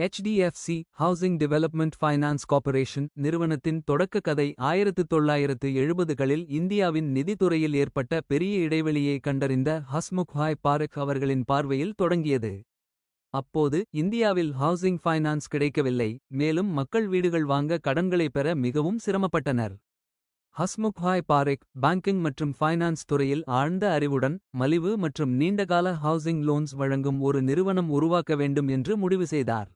HDFC housing development finance corporation நிறுவனத்தின் தொடக்க கதை ஆயிரத்து தொள்ளாயிரத்து எழுபதுகளில் இந்தியாவின் நிதித்துறையில் ஏற்பட்ட பெரிய இடைவெளியை கண்டறிந்த ஹஸ்முக்ஹாய் பாரக் அவர்களின் பார்வையில் தொடங்கியது. அப்போது இந்தியாவில் ஹவுசிங் ஃபைனான்ஸ் கிடைக்கவில்லை மேலும் மக்கள் வீடுகள் வாங்க கடன்களை பெற மிகவும் சிரமப்பட்டனர். ஹஸ்முக்ஹாய் பாரெக் பேங்கிங் மற்றும் ஃபைனான்ஸ் துறையில் ஆழ்ந்த அறிவுடன் மலிவு மற்றும் நீண்டகால ஹவுசிங் லோன்ஸ் வழங்கும் ஒரு நிறுவனம் உருவாக்க வேண்டும் என்று முடிவு செய்தார்.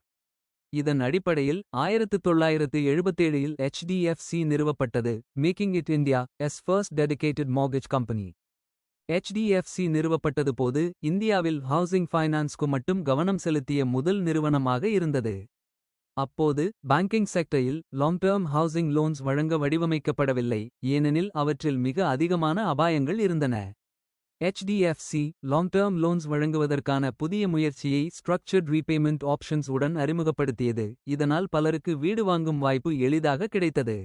இதன் அடிப்படையில் ஆயிரத்து தொள்ளாயிரத்து எழுபத்தேழில் ஹெச்டிஎஃப்சி நிறுவப்பட்டது making it India's first dedicated mortgage company. HDFC நிறுவப்பட்டது போது இந்தியாவில் ஹவுசிங் ஃபைனான்ஸ்க்கு மட்டும் கவனம் செலுத்திய முதல் நிறுவனமாக இருந்தது. அப்போது பேங்கிங் செக்டரில் லாங் டேர்ம் ஹவுசிங் லோன்ஸ் வழங்க வடிவமைக்கப்படவில்லை ஏனெனில் அவற்றில் மிக அதிகமான அபாயங்கள் இருந்தன. HDFC லாங் டேர்ம் லோன்ஸ் வழங்குவதற்கான புதிய முயற்சியை ஸ்ட்ரக்சர்ட் ரீபேமெண்ட் ஆப்ஷன்ஸ் உடன் அறிமுகப்படுத்தியது இதனால் பலருக்கு வீடு வாங்கும் வாய்ப்பு எளிதாக கிடைத்தது.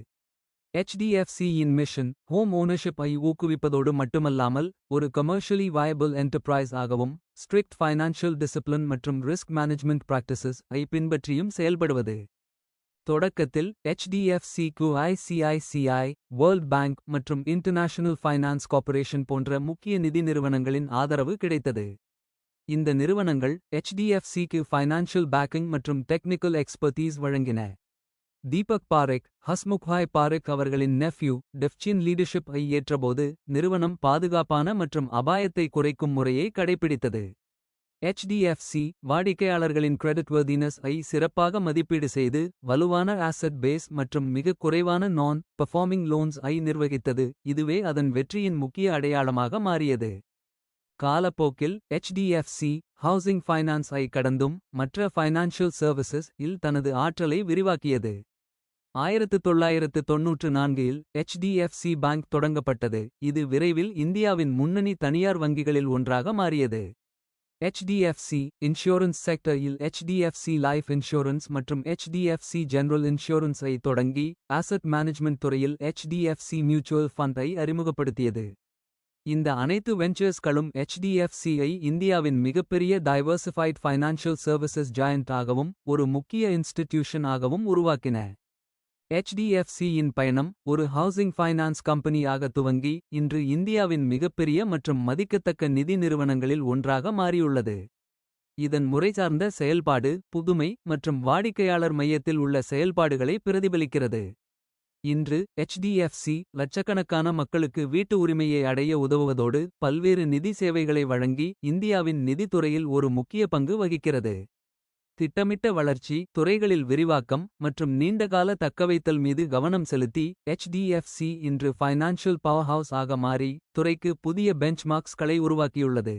HDFC இன் மிஷன் ஹோம் ஓனர்ஷிப் ஐ ஊக்குவிப்பதோடு மட்டுமல்லாமல் ஒரு கமர்ஷியலி வயபிள் என்டர்பிரைஸ் ஆகவும் ஸ்ட்ரிக்ட் ஃபைனான்ஷியல் டிசிப்ளின் மற்றும் ரிஸ்க் மேனேஜ்மெண்ட் பிராக்டிசஸ் ஐ பின்பற்றியும் செயல்படுவது. தொடக்கத்தில் எச்டிஎஃப்சி க்கு வேர்ல்ட் பேங்க் மற்றும் இன்டர்நேஷனல் ஃபைனான்ஸ் கார்ப்பரேஷன் போன்ற முக்கிய நிதி நிறுவனங்களின் ஆதரவு கிடைத்தது. இந்த நிறுவனங்கள் எச்டிஎஃப்சிக்கு ஃபைனான்ஷியல் பேக்கிங் மற்றும் டெக்னிக்கல் எக்ஸ்பர்டீஸ் வழங்கின. தீபக் பாரெக் ஹஸ்முக்ஹாய் பாரெக் அவர்களின் நெஃப்யூ டெஃப்சின் லீடர்ஷிப் ஐ ஏற்றபோது நிறுவனம் பாதுகாப்பான மற்றும் அபாயத்தை குறைக்கும் முறையை கடைப்பிடித்தது. HDFC வாடிக்கையாளர்களின் கிரெடிட் வர்தினஸ் ஐ சிறப்பாக மதிப்பீடு செய்து வலுவான ஆசட் பேஸ் மற்றும் மிகக் குறைவான நான் பெர்ஃபார்மிங் லோன்ஸ் ஐ நிர்வகித்தது இதுவே அதன் வெற்றியின் முக்கிய அடையாளமாக மாறியது. காலப்போக்கில் HDFC ஹவுசிங் ஃபைனான்ஸ் ஐ கடந்தும் மற்ற ஃபைனான்ஷியல் சர்வீசஸ் இல் தனது ஆற்றலை விரிவாக்கியது. ஆயிரத்து தொள்ளாயிரத்து தொன்னூற்று நான்கில் ஹெச்டிஎஃப்சி பேங்க் தொடங்கப்பட்டது இது விரைவில் இந்தியாவின் முன்னணி தனியார் வங்கிகளில் ஒன்றாக மாறியது. HDFC இன்சூரன்ஸ் செக்டரில் ஹெச்டிஎஃப்சி HDFC லைஃப் இன்சூரன்ஸ் மற்றும் HDFC ஜெனரல் இன்சூரன்ஸை தொடங்கி ஆசெட் மேனேஜ்மெண்ட் துறையில் HDFC மியூச்சுவல் ஃபண்டை அறிமுகப்படுத்தியது. இந்த அனைத்து வெஞ்சர்ஸ்களும் HDFC இந்தியாவின் மிகப்பெரிய டைவர்சிஃபைட் ஃபைனான்ஷியல் சர்வீசஸ் ஜாயண்ட் ஆகவும் ஒரு முக்கிய இன்ஸ்டிடியூஷன் ஆகவும் உருவாக்கின. எச்டிஎஃப்சியின் பயணம் ஒரு ஹவுசிங் ஃபைனான்ஸ் கம்பெனி துவங்கி இன்று இந்தியாவின் மிகப்பெரிய மற்றும் மதிக்கத்தக்க நிதி நிறுவனங்களில் ஒன்றாக மாறியுள்ளது. இதன் முறைசார்ந்த செயல்பாடு புதுமை மற்றும் வாடிக்கையாளர் மையத்தில் உள்ள செயல்பாடுகளை பிரதிபலிக்கிறது. இன்று எச்டிஎஃப்சி லட்சக்கணக்கான மக்களுக்கு வீட்டு உரிமையை அடைய உதவுவதோடு பல்வேறு நிதி சேவைகளை வழங்கி இந்தியாவின் நிதித்துறையில் ஒரு முக்கிய பங்கு வகிக்கிறது. திட்டமிட்ட வளர்ச்சி துறைகளில் விரிவாக்கம் மற்றும் நீண்டகால தக்கவைத்தல் மீது கவனம் செலுத்தி HDFC இன்று ஃபைனான்ஷியல் பவர்ஹவுஸ் ஆக மாறி துறைக்கு புதிய பெஞ்ச்மார்க்ஸ்களை உருவாக்கியுள்ளது.